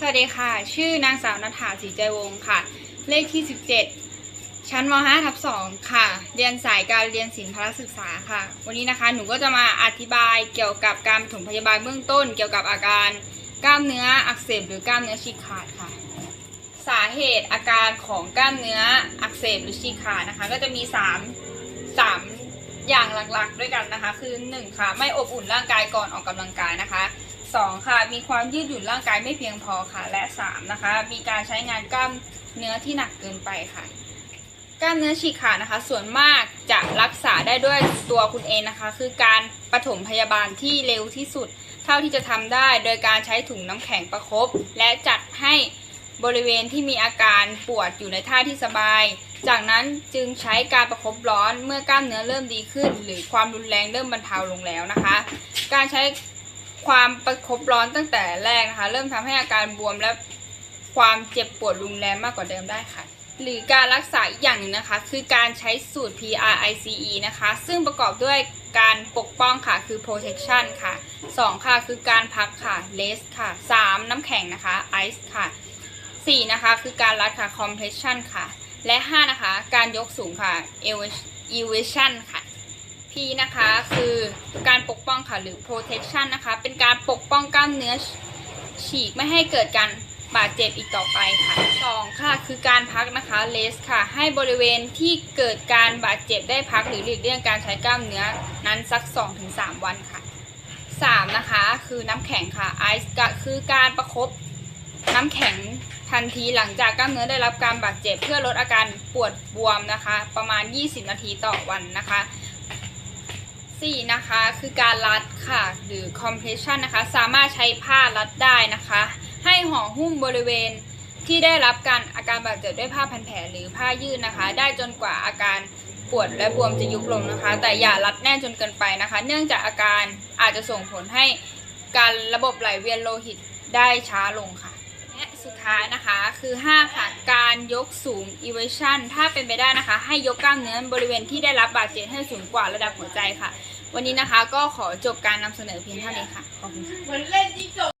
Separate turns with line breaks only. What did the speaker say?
สวัสดีค่ะ ชื่อนางสาวนัฐาศรีใจวงค่ะ เลขที่ 17 ชั้นม 5 ทับ2ค่ะ เรียนสายการเรียนศิลปพละศึกษาค่ะ วันนี้นะคะ หนูก็จะมาอธิบายเกี่ยวกับการปฐมพยาบาลเบื้องต้น เกี่ยวกับอาการกล้ามเนื้ออักเสบหรือกล้ามเนื้อฉีกขาดค่ะ สาเหตุอาการของกล้ามเนื้ออักเสบหรือฉีกขาดนะคะ ก็จะมี 3 3อย่างหลักๆ ด้วยกันนะคะ คือ 1 ค่ะ ไม่อบอุ่นร่างกายก่อนออกกำลังกายนะคะ 2ค่ะมีความยืดหยุ่นร่างกายไม่เพียงพอค่ะ และ 3 นะคะ มีการใช้งานกล้ามเนื้อที่หนักเกินไปค่ะ กล้ามเนื้อฉีกขาดนะคะ ส่วนมากจะรักษาได้ด้วยตัวคุณเองนะคะ คือการปฐมพยาบาลที่เร็วที่สุด เท่าที่จะทำได้ โดยการใช้ถุงน้ำแข็งประคบและจัดให้บริเวณที่มีอาการปวดอยู่ในท่าที่สบาย จากนั้นจึงใช้การประคบร้อนเมื่อกล้ามเนื้อเริ่มดีขึ้น หรือความรุนแรงเริ่มบรรเทาลงแล้วนะคะ การใช้ ความประคบร้อนตั้งแต่แรกนะคะ เริ่มทำให้อาการบวมและความเจ็บปวดรุนแรงมากกว่าเดิมได้ค่ะ หรือการรักษาอีกอย่างหนึ่งนะคะ คือการใช้สูตร PRICE นะคะ ซึ่งประกอบด้วยการปกป้องค่ะคือ protection ค่ะ 2 ค่ะคือการพักค่ะ rest ค่ะ 3 น้ำแข็งนะคะ ice ค่ะ 4 นะคะคือการรัดค่ะ compression ค่ะ และ 5 นะคะ การยกสูงค่ะ elevation ค่ะ P นะคะคือการปกป้องค่ะหรือ protection นะคะ เป็นการปกป้องกล้ามเนื้อฉีกไม่ให้เกิดการบาดเจ็บอีกต่อไปค่ะสองค่ะ คือการพักนะคะ rest ค่ะ ให้บริเวณที่เกิดการบาดเจ็บได้พักหรือหลีกเลี่ยงการใช้กล้ามเนื้อนั้นสัก 2-3 วันค่ะ 3 นะคะคือน้ำแข็งค่ะ ice ก็คือการประคบน้ำแข็งทันทีหลังจากกล้ามเนื้อได้รับการบาดเจ็บเพื่อลดอาการปวดบวมนะคะ ประมาณ 20 นาทีต่อวันนะคะ 4 นะคะ คือการรัดค่ะ หรือ compression นะคะ สามารถใช้ผ้ารัดได้นะคะ ให้ห่อหุ้มบริเวณที่ได้รับการอาการบาดเจ็บด้วยผ้าพันแผลหรือผ้ายืดนะคะ ได้จนกว่าอาการปวดและบวมจะยุบลงนะคะ แต่อย่ารัดแน่นจนเกินไปนะคะ เนื่องจากอาการอาจจะส่งผลให้การระบบไหลเวียนโลหิตได้ช้าลงค่ะและสุดท้ายนะคะคือ 5 ค่ะ การยกสูง elevation ถ้าเป็นไปได้นะคะ ให้ยกกล้ามเนื้อบริเวณที่ได้รับบาดเจ็บให้สูงกว่าระดับหัวใจค่ะ วันนี้นะคะก็ขอจบการนำเสนอเพียงเท่านี้ค่ะ ขอบคุณค่ะ
เหมือนเล่นจิ๊กจก